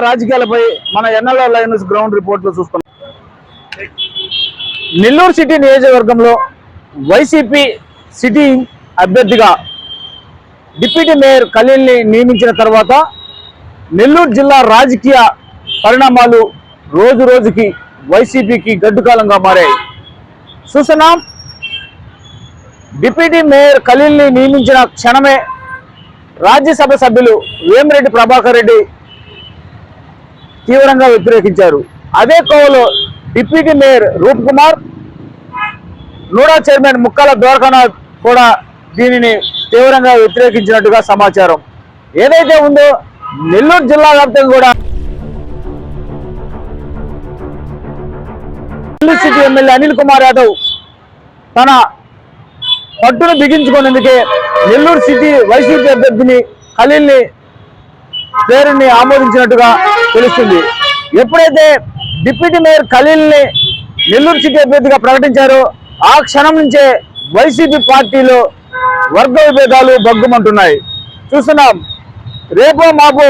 రాజకీయాలపై మన ఎన్ఎల్ఓ lines ground రిపోర్ట్లో చూస్తున్నాం నెల్లూరు సిటీ నియోజకవర్గంలో వైసీపీ సిటీ అభ్యర్థిగా డిప్యూటీ మేయర్ ఖలీల్ని నియమించిన తర్వాత నెల్లూరు జిల్లా రాజకీయ పరిణామాలు రోజు రోజుకి వైసీపీకి గడ్డుకాలంగా మారాయి. చూస్తున్నాం డిప్యూటీ మేయర్ ఖలీల్ని నియమించిన క్షణమే రాజ్యసభ సభ్యులు వేమిరెడ్డి ప్రభాకర్ రెడ్డి తీవ్రంగా వ్యతిరేకించారు. అదే కోవలో deputy mayor Roop Kumar NUDA chairman Mukkala Dwarakanath కూడా దీనిని తీవ్రంగా వ్యతిరేకించినట్టుగా సమాచారం. ఏదైతే ఉందో నెల్లూరు జిల్లా వ్యాప్తంగా కూడా నెల్లూరు సిటీ ఎమ్మెల్యే అనిల్ కుమార్ యాదవ్ తన పట్టును బిగించుకునేందుకే నెల్లూరు సిటీ వైసీపీ అభ్యర్థిని ఖలీల్ని పేరుని ఆమోదించినట్టుగా తెలుస్తుంది. ఎప్పుడైతే డిప్యూటీ మేయర్ ఖలీల్ని నెల్లూరు సిటీ అభ్యర్థిగా ప్రకటించారో ఆ క్షణం నుంచే వైసీపీ పార్టీలో వర్గ విభేదాలు బగ్గుమంటున్నాయి చూస్తున్నాం. రేపో మాపో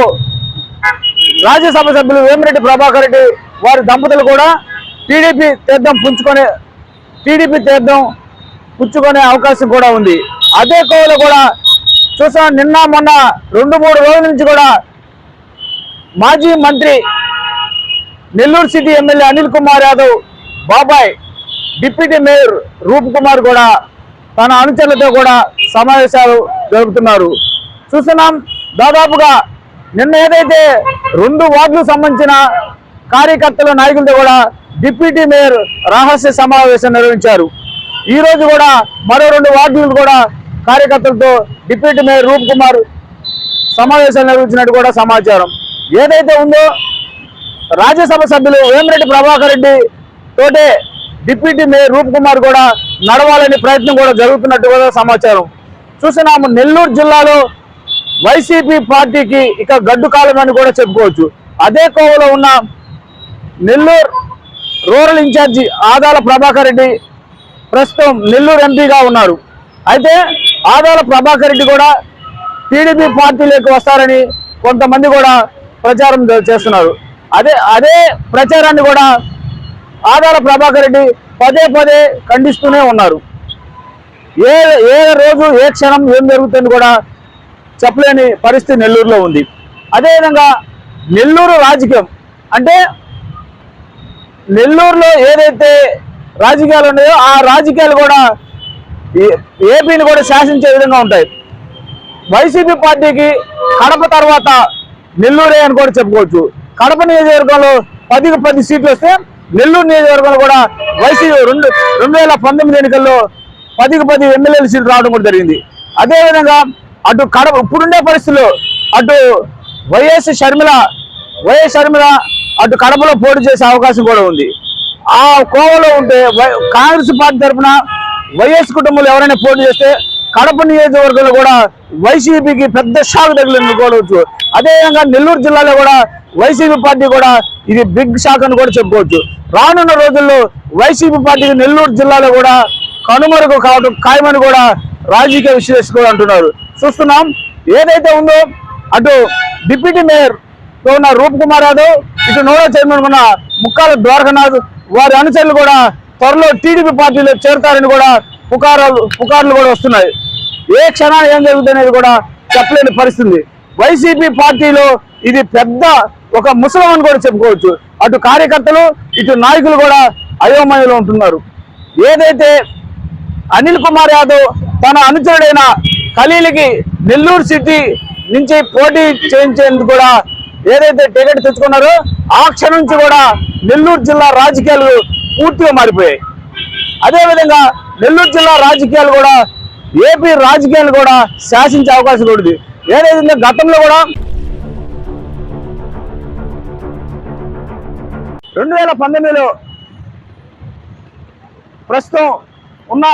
రాజ్యసభ సభ్యులు వేమిరెడ్డి ప్రభాకర్ రెడ్డి వారి దంపతులు కూడా టీడీపీ తీర్థం పుంజుకొని టీడీపీ తీర్థం పుచ్చుకునే అవకాశం కూడా ఉంది. అదే కోవలో కూడా చూసాం నిన్న మొన్న రెండు మూడు రోజుల నుంచి కూడా మాజీ మంత్రి నెల్లూరు సిటీ ఎమ్మెల్యే అనిల్ కుమార్ యాదవ్ బాబాయ్ డిప్యూటీ మేయర్ రూప్ కుమార్ కూడా తన అనుచరులతో కూడా సమావేశాలు జరుపుతున్నారు. చూస్తున్నాం దాదాపుగా నిన్న ఏదైతే రెండు వార్డులకు సంబంధించిన కార్యకర్తల నాయకులతో కూడా డిప్యూటీ మేయర్ రహస్య సమావేశం నిర్వహించారు. ఈ రోజు కూడా మరో రెండు వార్డులు కూడా కార్యకర్తలతో డిప్యూటీ మేయర్ రూప్ కుమార్ సమావేశాలు నిర్వహించినట్టు కూడా సమాచారం. ఏదైతే ఉందో రాజ్యసభ సభ్యులు వేమిరెడ్డి ప్రభాకర్ రెడ్డి తోటే డిప్యూటీ మేయర్ రూప్ కుమార్ కూడా నడవాలని ప్రయత్నం కూడా జరుగుతున్నట్టు కూడా సమాచారం. చూసినాము నెల్లూరు జిల్లాలో వైసీపీ పార్టీకి ఇక గడ్డు కాలం అని కూడా చెప్పుకోవచ్చు. అదే కోవలో ఉన్న నెల్లూరు రూరల్ ఇన్ఛార్జి ఆదాల ప్రభాకర్ రెడ్డి ప్రస్తుతం నెల్లూరు ఎంపీగా ఉన్నారు. అయితే ఆదాల ప్రభాకర్ రెడ్డి కూడా టీడీపీ పార్టీలోకి వస్తారని కొంతమంది కూడా ప్రచారం చేస్తున్నారు. అదే అదే ప్రచారాన్ని కూడా ఆదాల ప్రభాకర్ రెడ్డి పదే పదే ఖండిస్తూనే ఉన్నారు. ఏ ఏ రోజు ఏ క్షణం ఏం జరుగుతుంది కూడా చెప్పలేని పరిస్థితి నెల్లూరులో ఉంది. అదేవిధంగా నెల్లూరు రాజకీయం అంటే నెల్లూరులో ఏదైతే రాజకీయాలు ఉన్నాయో ఆ రాజకీయాలు కూడా ఏ- ఏపీని కూడా శాసించే విధంగా ఉంటాయి. వైసీపీ పార్టీకి కడప తర్వాత నెల్లూరే అని కూడా చెప్పుకోవచ్చు. కడప నియోజకవర్గంలో పదికి పది సీట్లు వస్తే నెల్లూరు నియోజకవర్గంలో కూడా వైసీపీ రెండు రెండు వేల పంతొమ్మిది ఎన్నికల్లో పదికి పది ఎమ్మెల్యేల సీట్లు రావడం కూడా జరిగింది. అదేవిధంగా అటు కడప ఇప్పుడుండే పరిస్థితుల్లో అటు వైఎస్ షర్మిల వైఎస్ షర్మిల అటు కడపలో పోటీ చేసే అవకాశం కూడా ఉంది. ఆ కోవలో ఉంటే వై- కాంగ్రెస్ పార్టీ తరఫున వైఎస్ కుటుంబంలో ఎవరైనా పోటీ చేస్తే కడప నియోజకవర్గంలో కూడా వైసీపీకి పెద్ద షాక్ తగిలింది కోవచ్చు అదేవిధంగా నెల్లూరు జిల్లాలో కూడా వైసీపీ పార్టీ కూడా ఇది బిగ్ షాక్ అని కూడా చెప్పుకోవచ్చు. రానున్న రోజుల్లో వైసీపీ పార్టీకి నెల్లూరు జిల్లాలో కూడా కనుమరుగు కావడం ఖాయమని కూడా రాజకీయ విశ్లేషకులు అంటున్నారు. చూస్తున్నాం ఏదైతే ఉందో అటు డిప్యూటీ మేయర్తో ఉన్న రూప్ కుమార్ యాదవ్ ఇటు నోడా చైర్మన్ ఉన్న ముక్కాల ద్వారకనాథ్ వారి అనుచరులు కూడా త్వరలో టీడీపీ పార్టీలో చేరుతారని కూడా పుకారాలు పుకార్లు కూడా వస్తున్నాయి. ఏ క్షణాలు ఏం జరుగుతుందనేది కూడా చెప్పలేని పరిస్థితి. వైసీపీ పార్టీలో ఇది పెద్ద ఒక ముసలం అని కూడా చెప్పుకోవచ్చు. అటు కార్యకర్తలు ఇటు నాయకులు కూడా అయోమయంలో ఉంటున్నారు. ఏదైతే అనిల్ కుమార్ యాదవ్ తన అనుచరుడైన ఖలీలకి నెల్లూరు సిటీ నుంచి పోటీ చేయించేందుకు కూడా ఏదైతే టికెట్ తెచ్చుకున్నారో ఆ క్షణం నుంచి కూడా నెల్లూరు జిల్లా రాజకీయాలు పూర్తిగా మారిపోయాయి. అదేవిధంగా నెల్లూరు జిల్లా రాజకీయాలు కూడా ఏపీ రాజకీయాలు కూడా శాసించే అవకాశం కూడా ఉంది ఏదైతే గతంలో కూడా రెండు వేల పంతొమ్మిదిలో ప్రస్తుతం ఉన్న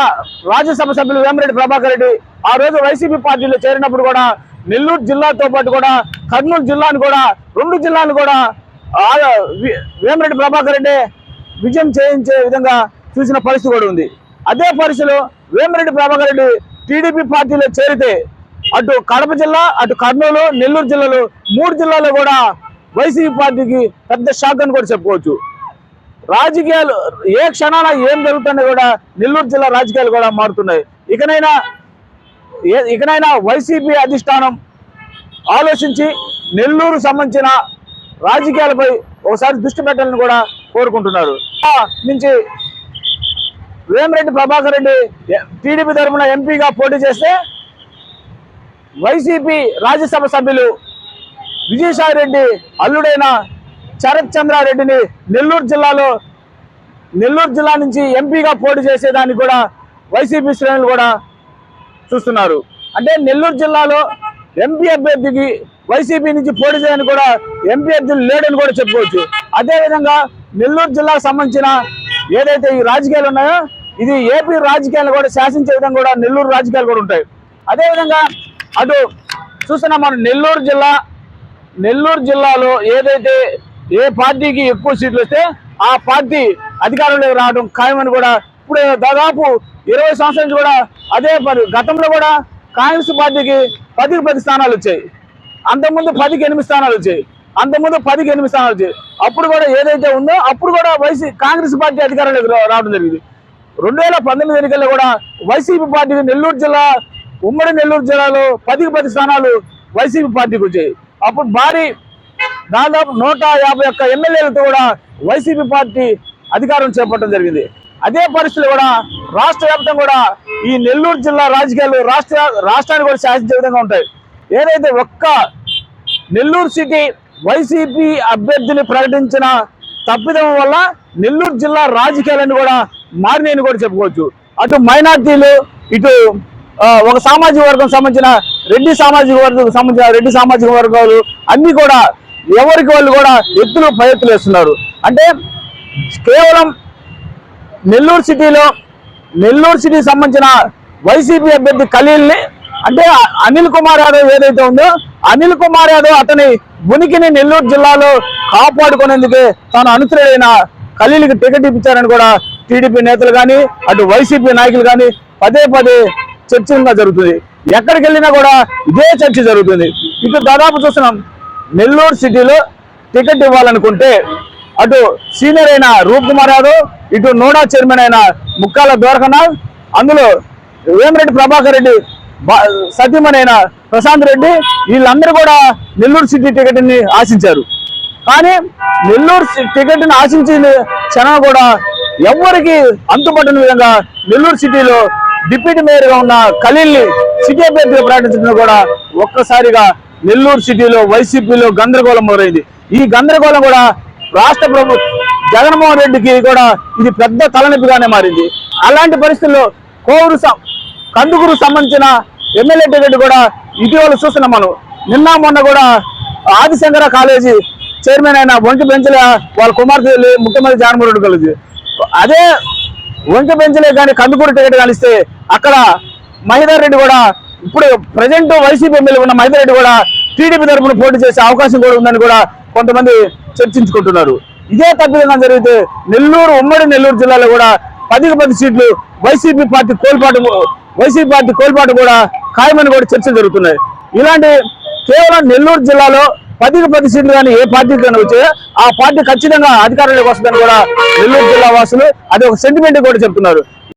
రాజ్యసభ సభ్యులు వేమిరెడ్డి ప్రభాకర్ రెడ్డి ఆ రోజు వైసీపీ పార్టీలో చేరినప్పుడు కూడా నెల్లూరు జిల్లాతో పాటు కూడా కర్నూలు జిల్లాను కూడా రెండు జిల్లాను కూడా వేమిరెడ్డి ప్రభాకర్ రెడ్డి విజయం చేయించే విధంగా చూసిన పరిస్థితి కూడా ఉంది. అదే పరిస్థితిలో వేమిరెడ్డి ప్రభాకర్ రెడ్డి టీడీపీ పార్టీలో చేరితే అటు కడప జిల్లా అటు కర్నూలు నెల్లూరు జిల్లాలు మూడు జిల్లాలో కూడా వైసీపీ పార్టీకి పెద్ద షాక్ అని కూడా చెప్పుకోవచ్చు. రాజకీయాలు ఏ క్షణాన ఏం జరుగుతుందో కూడా నెల్లూరు జిల్లా రాజకీయాలు కూడా మారుతున్నాయి. ఇకనైనా ఏ- ఇకనైనా వైసీపీ అధిష్టానం ఆలోచించి నెల్లూరు సంబంధించిన రాజకీయాలపై ఒకసారి దృష్టి పెట్టాలని కూడా కోరుకుంటున్నారు. నుంచి వేమిరెడ్డి ప్రభాకర్ రెడ్డి టీడీపీ తరఫున ఎంపీగా పోటీ చేస్తే వైసీపీ రాజ్యసభ సభ్యులు విజయసాయి రెడ్డి అల్లుడైన శరత్ చంద్రారెడ్డిని నెల్లూరు జిల్లాలో నెల్లూరు జిల్లా నుంచి ఎంపీగా పోటీ చేసేదానికి కూడా వైసీపీ శ్రేణులు కూడా చూస్తున్నారు. అంటే నెల్లూరు జిల్లాలో ఎంపీ అభ్యర్థికి వైసీపీ నుంచి పోటీ చేయడానికి కూడా ఎంపీ అభ్యర్థులు లేడని కూడా చెప్పుకోవచ్చు. అదేవిధంగా నెల్లూరు జిల్లాకు సంబంధించిన ఏదైతే ఈ రాజకీయాలు ఉన్నాయో ఇది ఏపీ రాజకీయాలు కూడా శాసించే విధంగా కూడా నెల్లూరు రాజకీయాలు కూడా ఉంటాయి. అదేవిధంగా అటు చూస్తున్నాం మనం నెల్లూరు జిల్లా నెల్లూరు జిల్లాలో ఏదైతే ఏ పార్టీకి ఎక్కువ సీట్లు వస్తే ఆ పార్టీ అధికారంలోకి రావడం ఖాయమని కూడా ఇప్పుడు దాదాపు ఇరవై సంవత్సరాల నుంచి కూడా అదే గతంలో కూడా కాంగ్రెస్ పార్టీకి పదికి పది స్థానాలు వచ్చాయి. అంతకుముందు పదికి ఎనిమిది స్థానాలు వచ్చాయి. అంతకుముందు పదికి ఎనిమిది స్థానాలు వచ్చాయి. అప్పుడు కూడా ఏదైతే ఉందో అప్పుడు కూడా వైసీ కాంగ్రెస్ పార్టీ అధికారంలోకి రావడం జరిగింది. రెండు వేల పంతొమ్మిది ఎన్నికల్లో కూడా వైసీపీ పార్టీకి నెల్లూరు జిల్లా ఉమ్మడి నెల్లూరు జిల్లాలో పదికి పది స్థానాలు వైసీపీ పార్టీకి వచ్చాయి. అప్పుడు భారీ దాదాపు నూట యాభై ఒక్క ఎమ్మెల్యేలతో కూడా వైసీపీ పార్టీ అధికారం చేపట్టడం జరిగింది. అదే పరిస్థితులు కూడా రాష్ట్ర కూడా ఈ నెల్లూరు జిల్లా రాజకీయాలు రాష్ట్ర రాష్ట్రానికి కూడా శాసించే విధంగా ఉంటాయి. ఏదైతే ఒక్క నెల్లూరు సిటీ వైసీపీ అభ్యర్థిని ప్రకటించిన తప్పిదం వల్ల నెల్లూరు జిల్లా రాజకీయాలను కూడా మారినాయని కూడా చెప్పుకోవచ్చు. అటు మైనార్టీలు ఇటు ఒక సామాజిక వర్గం సంబంధించిన రెడ్డి సామాజిక వర్గం సంబంధించిన రెడ్డి సామాజిక వర్గాలు అన్ని కూడా ఎవరికి వాళ్ళు కూడా ఎత్తులు పై ఎత్తులు వేస్తున్నారు. అంటే కేవలం నెల్లూరు సిటీలో నెల్లూరు సిటీకి సంబంధించిన వైసీపీ అభ్యర్థి ఖలీల్ని అంటే అనిల్ కుమార్ యాదవ్ ఏదైతే ఉందో అనిల్ కుమార్ యాదవ్ అతని ఉనికిని నెల్లూరు జిల్లాలో కాపాడుకునేందుకే తాను అనుచరుడైన ఖలీల్కి టికెట్ ఇప్పించారని కూడా టీడీపీ నేతలు కానీ అటు వైసీపీ నాయకులు కానీ పదే పదే చర్చగా జరుగుతుంది. ఎక్కడికి వెళ్ళినా కూడా ఇదే చర్చ జరుగుతుంది. ఇటు దాదాపు చూస్తున్నాం నెల్లూరు సిటీలో టికెట్ ఇవ్వాలనుకుంటే అటు సీనియర్ అయిన రూప్ కుమార్ యాదవ్ ఇటు నోడా చైర్మన్ అయిన ముక్కాల ద్వారకనాథ్ అందులో వేమిరెడ్డి ప్రభాకర్ రెడ్డి బా- ప్రశాంత్ రెడ్డి వీళ్ళందరూ కూడా నెల్లూరు సిటీ టికెట్ని ఆశించారు. కానీ నెల్లూరు సి- టికెట్ని ఆశించిన క్షణం కూడా ఎవరికి అంతుపట్టని విధంగా నెల్లూరు సిటీలో డిప్యూటీ మేయర్గా ఉన్న ఖలీల్ని సిటీ అభ్యర్థిగా ప్రకటించడం కూడా ఒక్కసారిగా నెల్లూరు సిటీలో వైసీపీలో గందరగోళం మొదలైంది. ఈ గందరగోళం కూడా రాష్ట్ర ప్రభు జగన్మోహన్ రెడ్డికి కూడా ఇది పెద్ద తలనొప్పిగానే మారింది. అలాంటి పరిస్థితుల్లో కోవూరు కందుకూరు సంబంధించిన ఎమ్మెల్యే టికెట్ కూడా ఇటీవల చూస్తున్నాం మనం. నిన్న మొన్న కూడా ఆదిశంకర కాలేజీ చైర్మన్ అయిన వంటి బెంచల వాళ్ళ కుమార్తె వెళ్ళి ముఖ్యమంత్రి జగన్మోహన్ రెడ్డి కలిసి అదే ఒంటి బెంచలే కానీ కందుకూరు టికెట్ కలిస్తే అక్కడ మహిదర్ రెడ్డి కూడా ఇప్పుడు ప్రజెంట్ వైసీపీ ఎమ్మెల్యే ఉన్న మహిదర్ రెడ్డి కూడా టీడీపీ తరఫున పోటీ చేసే అవకాశం కూడా ఉందని కూడా కొంతమంది చర్చించుకుంటున్నారు. ఇదే తప్పిదంగా జరిగితే నెల్లూరు ఉమ్మడి నెల్లూరు జిల్లాలో కూడా పదికి పది సీట్లు వైసీపీ పార్టీ కోల్పాటు వైసీపీ పార్టీ కోల్పాటు కూడా ఖాయమని కూడా చర్చలు జరుగుతున్నాయి. ఇలాంటి కేవలం నెల్లూరు జిల్లాలో పదికి పది సీట్లు కానీ ఏ పార్టీకి కానీ వచ్చాయో ఆ పార్టీ ఖచ్చితంగా అధికారంలోకి వస్తుందని కూడా నెల్లూరు జిల్లా వాసులు అది ఒక సెంటిమెంట్ కూడా చెప్తున్నారు.